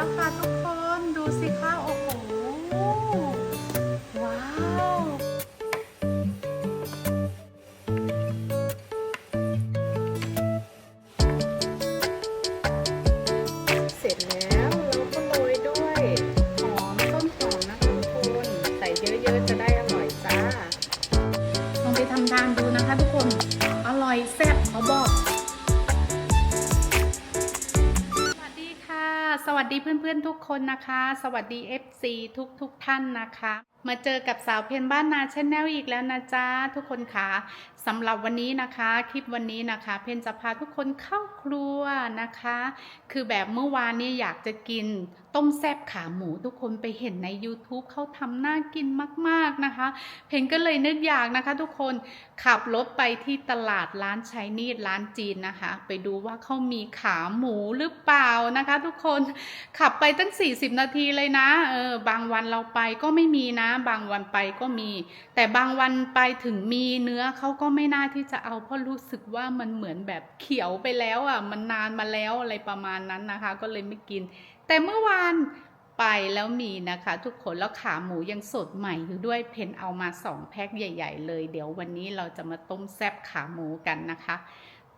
แล้วค่ะทุกคนดูสิคะ นนะคะ สวัสดี FC ทุกทุกท่านนะคะ มาเจอกับสาวเพนบ้านนาชแนลอีกแล้วนะจ๊ะทุกคนค่ะสำหรับวันนี้นะคะ คลิปวันนี้นะคะ เพนจะพาทุกคนเข้าครัวนะคะ คือแบบเมื่อวานนี่ยอยากจะกินต้มแซบขาหมูทุกคนไปเห็นใน YouTube เขาทำน่ากินมากๆนะคะ เพนก็เลยนึกอยากนะคะ ทุกคนขับรถไปที่ตลาดร้านไชนีดร้านจีนนะคะ ไปดูว่าเขามีขาหมูหรือเปล่านะคะ ทุกคนขับไปตั้ง 40 นาทีเลยนะเออบางวันเราไปก็ไม่มีนะ บางวันไปก็มี แต่บางวันไปถึงมีเนื้อเขาก็ไม่น่าที่จะเอาเพราะรู้สึกว่ามันเหมือนแบบเขียวไปแล้วอะมันนานมาแล้วอะไรประมาณนั้นนะคะ ก็เลยไม่กิน แต่เมื่อวานไปแล้วมีนะคะ ทุกคนแล้วขาหมูยังสดใหม่อยู่ด้วยเพนเอามาสองแพ็คใหญ่ ๆ เลย เดี๋ยววันนี้เราจะมาต้มแซบขาหมูกันนะคะ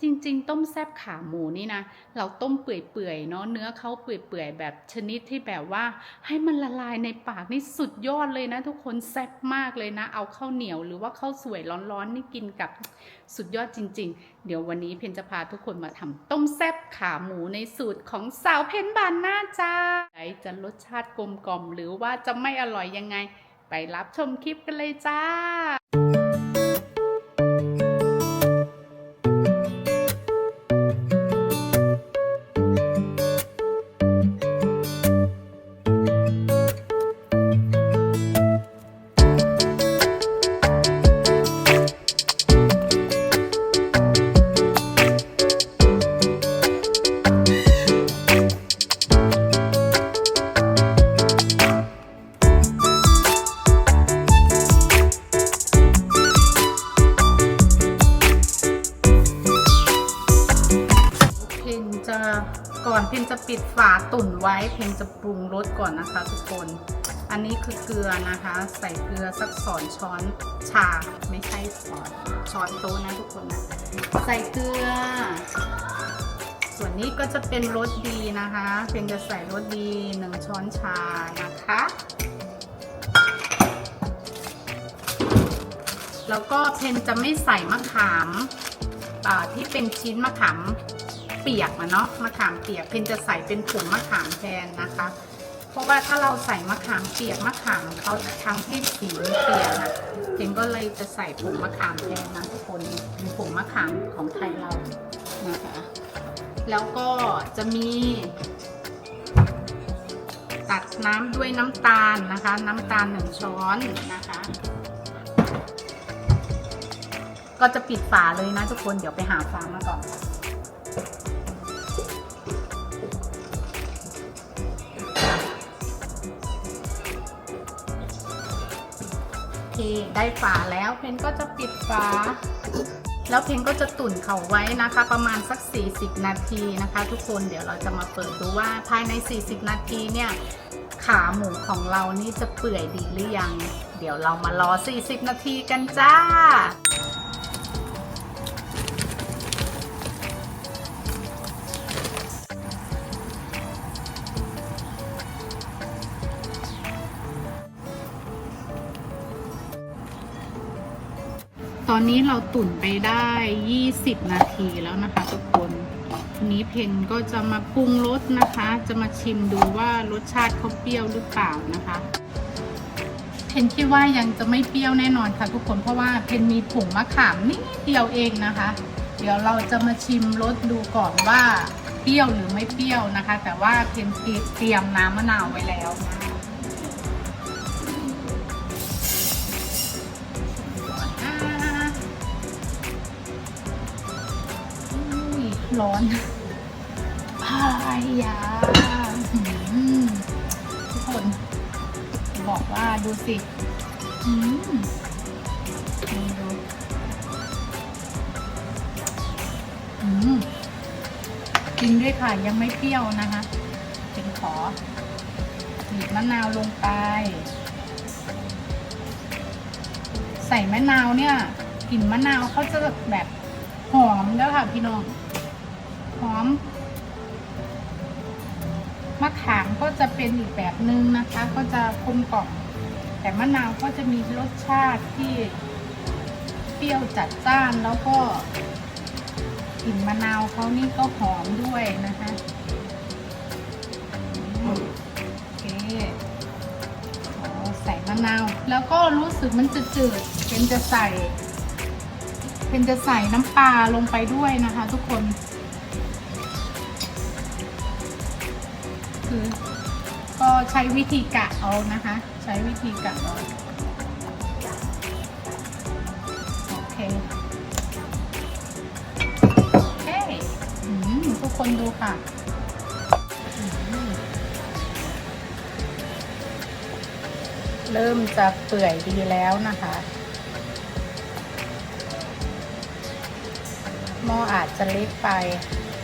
จริง ๆ ต้มแซบขาหมูนี่นะ เราต้มเปื่อยๆเนาะเนื้อเขาเปื่อยๆแบบชนิดที่แบบว่า ให้มันละลายในปากนี่สุดยอดเลยนะ ทุกคนแซบมากเลยนะ เอาข้าวเหนียวหรือว่าข้าวสวยร้อนๆนี่กินกับสุดยอดจริง ๆ เดี๋ยววันนี้เพนจะพาทุกคนมาทำต้มแซบขาหมูในสูตรของสาวเพนบานหน้าจ้าไจะรสชาติกลมกล่อมหรือว่าจะไม่อร่อยยังไง ไปรับชมคลิปกันเลยจ้า ปิดฝาตุ่นไว้เพนจะปรุงรสก่อนนะคะ ทุกคน อันนี้คือเกลือนะคะ ใส่เกลือสักสอนช้อนชาไม่ใช่ช้อนช้อนโต๊ะนะทุกคนนะใส่เกลือ ส่วนนี้ก็จะเป็นรสดีนะคะ เพนจะใส่รสดีหนึ่งช้อนชานะคะแล้วก็เพนจะไม่ใส่มะขามที่เป็นชิ้นมะขาม เปียกมาเนาะมะขามเปียกเพนจะใส่เป็นผงมะขามแทนนะคะ เพราะว่าถ้าเราใส่มะขามเปียกมะขามเขาทำให้สีมันเปลี่ยนนะเพนก็เลยจะใส่ผงมะขามแทนนะทุกคนเป็นผงมะขามของไทยเรานะคะ แล้วก็จะมีตัดน้ำด้วยน้ำตาลนะคะ น้ำตาลหนึ่งช้อนนะคะ ก็จะปิดฝาเลยนะทุกคนเดี๋ยวไปหาฝามาก่อน โอเคได้ฝาแล้วเพนก็จะปิดฝา แล้วเพนก็จะตุ่นเขาไว้นะคะ ประมาณสัก 40 นาทีนะคะ ทุกคนเดี๋ยวเราจะมาเปิดดูว่าภายใน 40 นาทีเนี่ยขาหมูของเรานี่จะเปื่อยดีหรือยัง เดี๋ยวเรามารอ 40 นาทีกันจ้า ตอนนี้เราตุ่นไปได้ 20 นาทีแล้วนะคะทุกคนทีนี้เพนก็จะมาปรุงรสนะคะ จะมาชิมดูว่ารสชาติเขาเปรี้ยวหรือเปล่านะคะเพนคิดว่ายังจะไม่เปรี้ยวแน่นอนค่ะทุกคนเพราะว่าเพนมีผงมะขามนิดเดียวเองนะคะ เดี๋ยวเราจะมาชิมรสดูก่อนว่าเปรี้ยวหรือไม่เปรี้ยวนะคะ แต่ว่าเพนเตรียมน้ำมะนาวไว้แล้วนะ ร้อนพายยาหืมทุกคน บอกว่าดูสิอืมนี่ดูอืมกินด้วยค่ะ ยังไม่เปรี้ยวนะคะเป็นขอบีบมะนาวลงไป ใส่มะนาวเนี่ยกลิ่นมะนาวเขาจะแบบหอมแล้วค่ะพี่น้อง หอมมะขามก็จะเป็นอีกแบบนึงนะคะ ก็จะกลมกล่อมแต่มะนาวก็จะมีรสชาติที่เปรี้ยวจัดจ้านแล้วก็กลิ่นมะนาวเขานี่ก็หอมด้วยนะคะโอเคใส่มะนาว แล้วก็รู้สึกมันจืดๆเป็นจะใส่ เป็นจะใส่น้ำปลาลงไปด้วยนะคะ ทุกคน คือ ก็ใช้วิธีกะเอานะคะ ใช้วิธีกะเอาโอเคโอเคอืมทุกคนดูค่ะเริ่มจะเปื่อยดีแล้วนะคะ หม้ออาจจะเล็กไป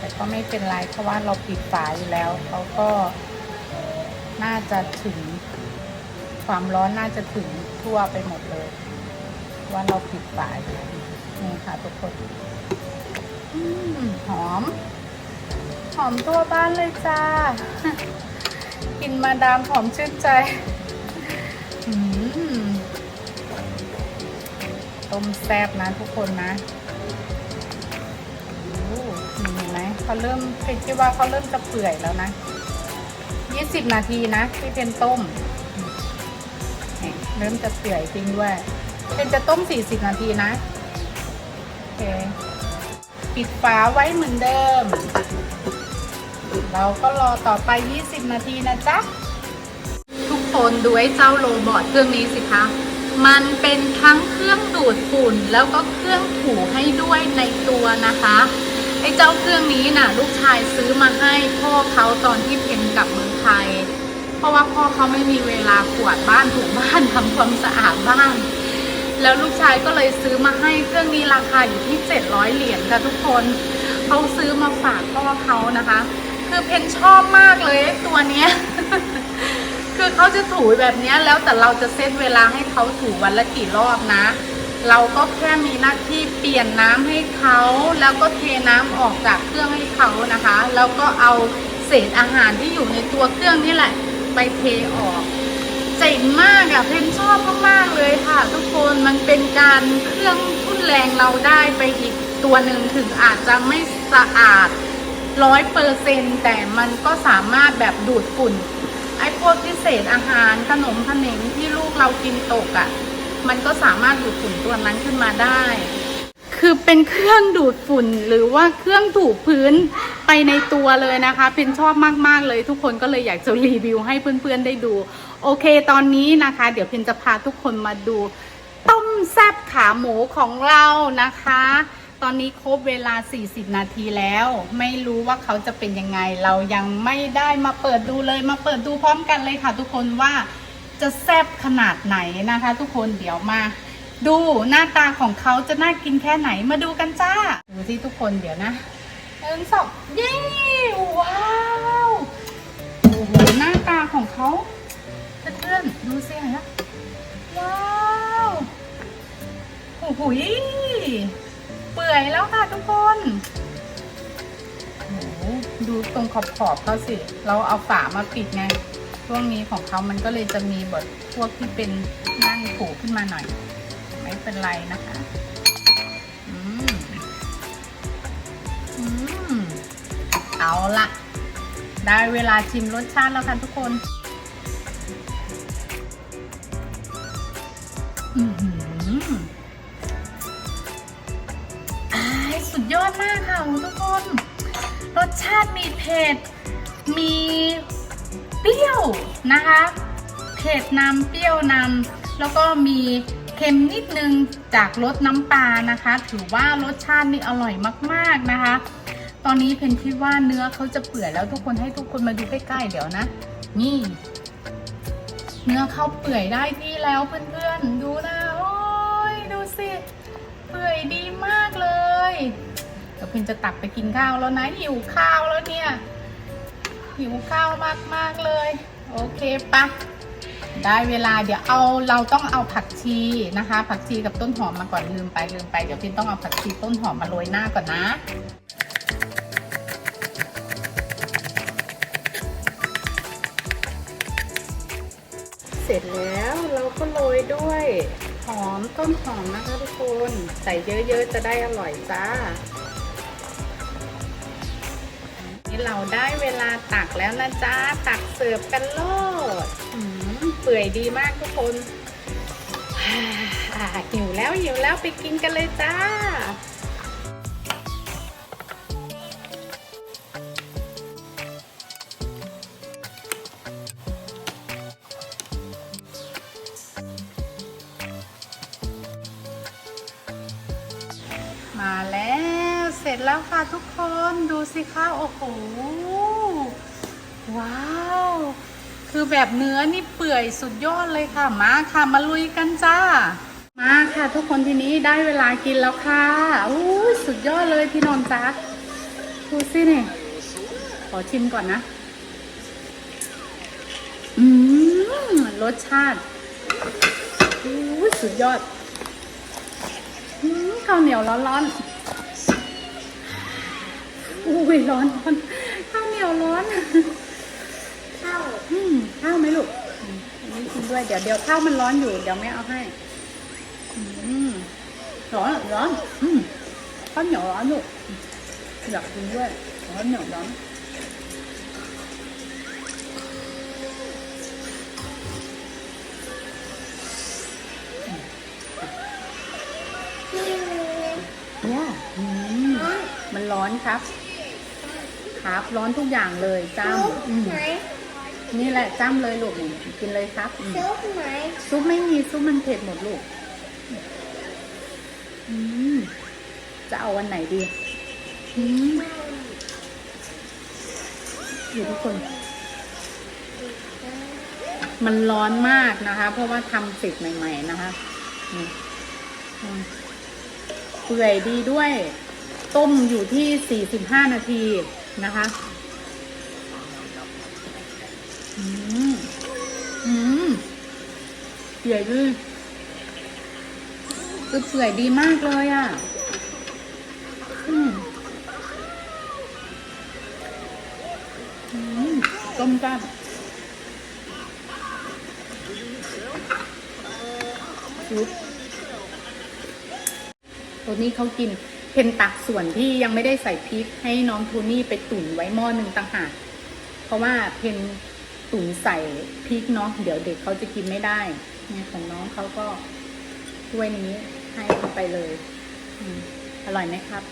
แต่ก็ไม่เป็นไรเพราะว่าเราปิดฝาอยู่แล้วเขาก็น่าจะถึง ความร้อนน่าจะถึงทั่วไปหมดเลย ว่าเราปิดฝาอยู่นี่ค่ะทุกคนอหอม หอมทั่วบ้านเลยจ้ากินมาดามหอมชื่นใจต้มแซ่บนะทุกคนนะ เขาเริ่มคิดว่าเขาเริ่มจะเปื่อยแล้วนะ20นาทีนะที่เป็นต้มเริ่มจะเปื่อยจริงด้วย เป็นจะต้ม40นาทีนะโอเคปิดฝาไว้เหมือนเดิม เราก็รอต่อไป 20 นาทีนะจ๊ะ ทุกคนดูไอ้เจ้าโรบอทเครื่องนี้สิคะ มันเป็นทั้งเครื่องดูดฝุ่นแล้วก็เครื่องถูให้ด้วยในตัวนะคะ ไอ้เจ้าเครื่องนี้น่ะ ลูกชายซื้อมาให้พ่อเขาตอนที่เพนกลับเมืองไทย เพราะว่าพ่อเขาไม่มีเวลากวาดบ้านถูบ้านทำความสะอาดบ้านแล้วลูกชายก็เลยซื้อมาให้เครื่องนี้ราคาอยู่ที่ 700 เหรียญค่ะทุกคนเขาซื้อมาฝากพ่อเขานะคะ คือเพนชอบมากเลยไอ้ตัวเนี้ยคือเขาจะถูแบบนี้แล้วแต่เราจะเซตเวลาให้เขาถูวันละกี่รอบนะ เราก็แค่มีหน้าที่เปลี่ยนน้ำให้เขาแล้วก็เทน้ำออกจากเครื่องให้เขานะคะ แล้วก็เอาเศษอาหารที่อยู่ในตัวเครื่องนี่แหละไปเทออกเจ๋งมากอะเพนชอบมากๆเลยค่ะ ทุกคนมันเป็นการเครื่องทุ่นแรงเราได้ไปอีกตัวหนึ่งถึงอาจจะไม่สะอาดร้อยเปอร์เซ็นแต่มันก็สามารถแบบดูดฝุ่น ไอ้พวกที่เศษอาหารขนมขนมที่ลูกเรากินตกอะ่ะ มันก็สามารถดูดฝุ่นตัวนั้นขึ้นมาได้ คือเป็นเครื่องดูดฝุ่นหรือว่าเครื่องถูพื้นไปในตัวเลยนะคะ เป็นชอบมากๆเลยทุกคนก็เลยอยากจะรีวิวให้เพื่อนๆได้ดู โอเคตอนนี้นะคะ เดี๋ยวเพนจะพาทุกคนมาดู ต้มแซบขาหมูของเรานะคะ ตอนนี้ครบเวลา 40 นาทีแล้ว ไม่รู้ว่าเขาจะเป็นยังไง เรายังไม่ได้มาเปิดดูเลยมาเปิดดูพร้อมกันเลยค่ะทุกคนว่า จะแซ่บขนาดไหนนะคะ ทุกคนเดี๋ยวมา ดูหน้าตาของเขาจะน่ากินแค่ไหนมาดูกันจ้าดูที่ทุกคนเดี๋ยวนะหนึ่งสองเย้ว้าวโอ้โหหน้าตาของเขาเพื่อนๆดูสิเห็นไหมว้าวโอ้โหยเปื่อยแล้วค่ะทุกคนโหดูตรงขอบขอบๆเขาสิ เราเอาฝามาปิดไง ช่วงนี้ของเขามันก็เลยจะมีบทพวกที่เป็นนั่นผูขึ้นมาหน่อย ไม่เป็นไรนะคะอืมอืมเอาละได้เวลาชิมรสชาติแล้วค่ะทุกคนอือหืออายสุดยอดมากค่ะทุกคน รสชาติมีเผ็ดมี เปรี้ยวนะคะเผ็ดนำเปรี้ยวนำแล้วก็มีเค็มนิดนึงจากรสน้ำปลานะคะ ถือว่ารสชาตินี่อร่อยมาก ๆนะคะ ตอนนี้เพนคิดว่าเนื้อเขาจะเปื่อยแล้วทุกคนให้ทุกคนมาดูใกล้ๆเดี๋ยวนะ นี่ เนื้อเขาเปื่อยได้ที่แล้วเพื่อนๆดูนะโอ้ยดูสิเปื่อยดีมากเลยเดี๋ยวเพนจะตักไปกินข้าวแล้วนะหิวข้าวแล้วเนี่ย หิวข้าวมาก ๆ เลย โอเคปะได้เวลาเดี๋ยวเอาเราต้องเอาผักชีนะคะ ผักชีกับต้นหอมมาก่อนลืมไปลืมไปเดี๋ยวพินต้องเอาผักชีต้นหอมมาโรยหน้าก่อนนะเสร็จแล้วเราก็โรยด้วยหอมต้นหอมนะคะทุกคน ใส่เยอะๆจะได้อร่อยจ้า เราได้เวลาตักแล้วนะจ๊ะ ตักเสิร์ฟกันโลดอืมเปื่อยดีมากทุกคนอ่าหิวแล้วหิวแล้วไปกินกันเลยจ้ามาแล้วเส ร็จแล้วค่ะทุกคนดูสิคะโอ้โหว้าวคือแบบเนื้อนี่เปื่อยสุดยอดเลยค่ะ มาค่ะมาลุยกันจ้า มาค่ะ ทุกคนทีนี้ได้เวลากินแล้วค่ะอู้สุดยอดเลยพี่นนท์จ๊ะดูสินี่ขอชิมก่อนนะ อืมรสชาติอู้สุดยอดอข้าวเหนียวร้อนๆ อุ้ยร้อนร้อนข้าวเหนียวร้อนข้าวอืมข้าวไหมลูกอืมอันนี้กินด้วยเดี๋ยวเดี๋ยวข้าวมันร้อนอยู่เดี๋ยวแม่เอาให้อืมร้อนร้อนอืมข้าวเหนียวร้อนลูกอืมอยากกินด้วยร้อนเหนียวร้อนที่เนี่ยอืมมันร้อนครับ ครับ ร้อนทุกอย่างเลยจ้ำอืมไหนนี่แหละจ้ำเลยลูกนี่กินเลยครับอืมซุปไหนซุปไม่มีซุปมันเผ็ดหมดลูกอืมจะเอาวันไหนดีอืมอยู่ทุกคน มันร้อนมากนะคะ เพราะว่าทำเสร็จใหม่ ๆ นะคะอืมอืมเปื่อยดีด้วย ต้มอยู่ที่ 45 นาที นะคะ อืม อืมเปื่อยดีคือเปื่อยดีมากเลยอะ อืมอืมต้มจับซุปตัวนี้เขากิน เพนตักส่วนที่ยังไม่ได้ใส่พริก ให้น้องโทนี่ไปตุ๋นไว้หม้อหนึ่งต่างหากเพราะว่าเพนตุ๋นใส่พริกเนาะเดี๋ยวเด็กเขาจะกินไม่ได้เนี่ยของน้องเขาก็ถ้วยนี้ให้ไปเลยอร่อยไหมครับ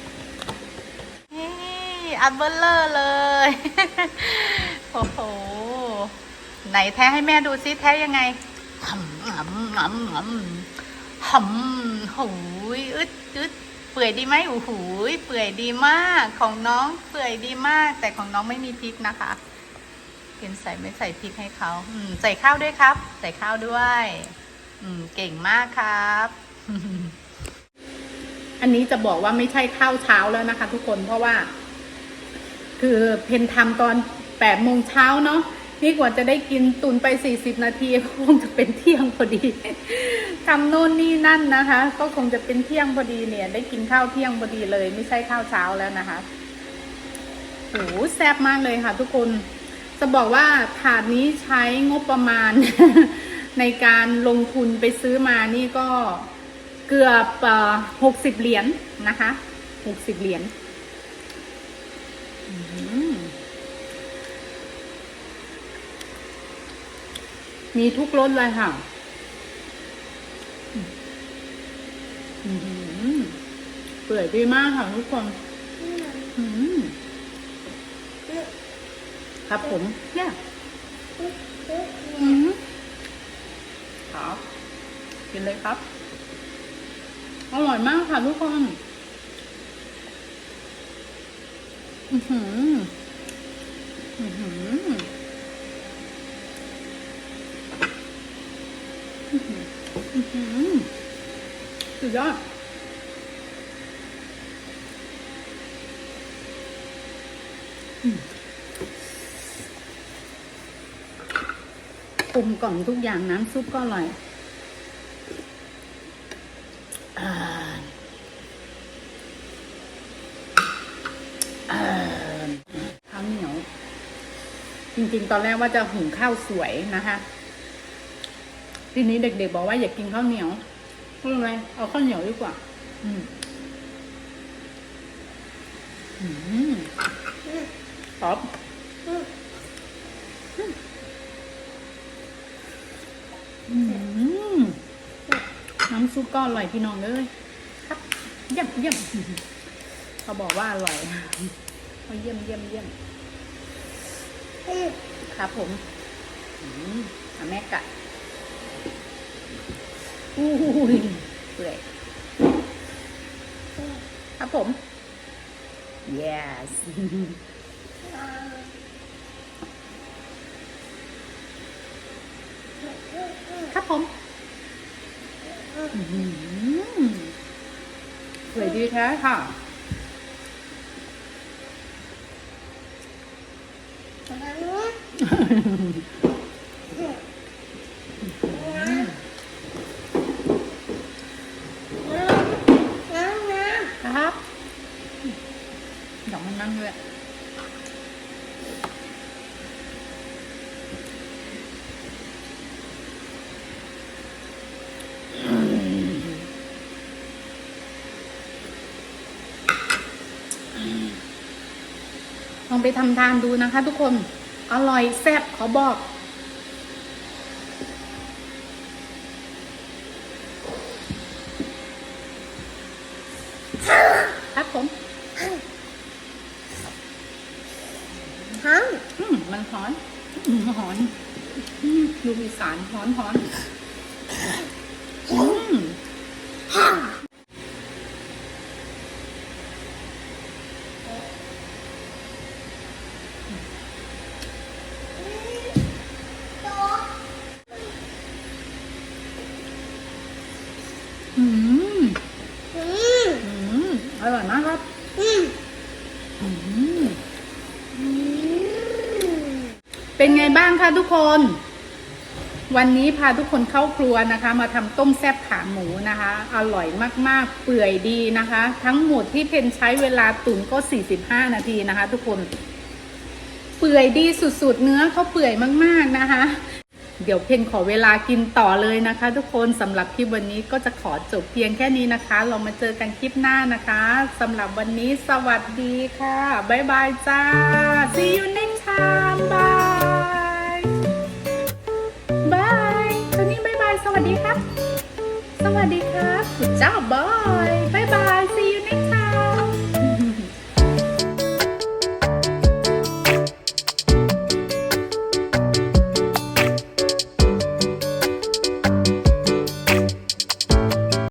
อันเบลเลอร์เลย โอ้โห ไหนแท้ให้แม่ดูซิแท้ยังไงหำหำหำหำหำหูยอึดอึด เปื่อยดีไหมโอ้โหเปื่อยดีมากของน้องเปื่อยดีมาก แต่ของน้องไม่มีพริกนะคะเห็นใส่ไม่ใส่พริกให้เขาอืมใส่ข้าวด้วยครับ ใส่ข้าวด้วย อืมเก่งมากครับ อันนี้จะบอกว่าไม่ใช่ข้าวเช้าแล้วนะคะ ทุกคนเพราะว่า คือเพนทำตอนแปดโมงเช้าเนาะ นี่กว่าจะได้กินตุนไปสี่สิบนาทีคงจะเป็นเที่ยงพอดีทำโน่นนี่นั่นนะคะ ก็คงจะเป็นเที่ยงพอดีเนี่ย ได้กินข้าวเที่ยงพอดีเลย ไม่ใช่ข้าวเช้าแล้วนะคะโอ้โหแซ่บมากเลยค่ะ ทุกคนจะบอกว่าถาดนี้ใช้งบประมาณ ในการลงทุนไปซื้อมานี่ก็เกือบหกสิบเหรียญนะคะหกสิบเหรียญ มีทุกรสเลยค่ะเปื่อยดีมากค่ะทุกคนครับผม เนี่ยอืมครับกินเลยครับ อร่อยมากค่ะทุกคนอือหืออื้อหือ สุดยอดอืมกลมกล่อมทุกอย่างน้ำซุปก็อร่อยข้าวเหนียว จริงๆ ตอนแรกว่าจะหุงข้าวสวยนะคะ ทีนี้เด็กๆบอกว่าอยากกินข้าวเหนียว ก็เลยเอาข้าวเหนียวดีกว่า อืมอืมต๊อบอืมอืมน้ำซุปก็อร่อยพี่น้องเลยครับเยี่ยมเยี่ยมเขาบอกว่าอร่อยเขาเยี่ยมเยี่ยมเยี่ยมครับผมอืมอะแม่กัด อู้ยเปื่อยครับผม yes ครับผมอื้อหือสวยดีแท้ค่ะ น้ำน้ ครับดอกมันนั่งด้วย ลองไปทำทานดูนะคะ ทุกคน อร่อยแซ่บขอบอก ครับผมำทั้งอืมมันหอนอืมหอนอืมลูกอีสานหอนหอนอืม ทั้ง อืม อืม อืมอร่อยมากครับ อืม อืม อืม เป็นไง บ้างคะทุกคน วันนี้พาทุกคนเข้าครัวนะคะ มาทำต้มแซ่บขาหมูนะคะ อร่อยมากๆ เปื่อยดีนะคะ ทั้งหมดที่เพนใช้เวลาตุ๋นก็ 45 นาทีนะคะ ทุกคน เปื่อยดีสุดๆ เนื้อเขาเปื่อยมากๆนะคะ เดี๋ยวเพนขอเวลากินต่อเลยนะคะ ทุกคนสำหรับคลิปวันนี้ก็จะขอจบเพียงแค่นี้นะคะ เรามาเจอกันคลิปหน้านะคะสำหรับวันนี้สวัสดีค่ะบ๊ายบายจ้า see you next time bye ดีครับ สวัสดีครับคุณเจ้าบอยบายบาย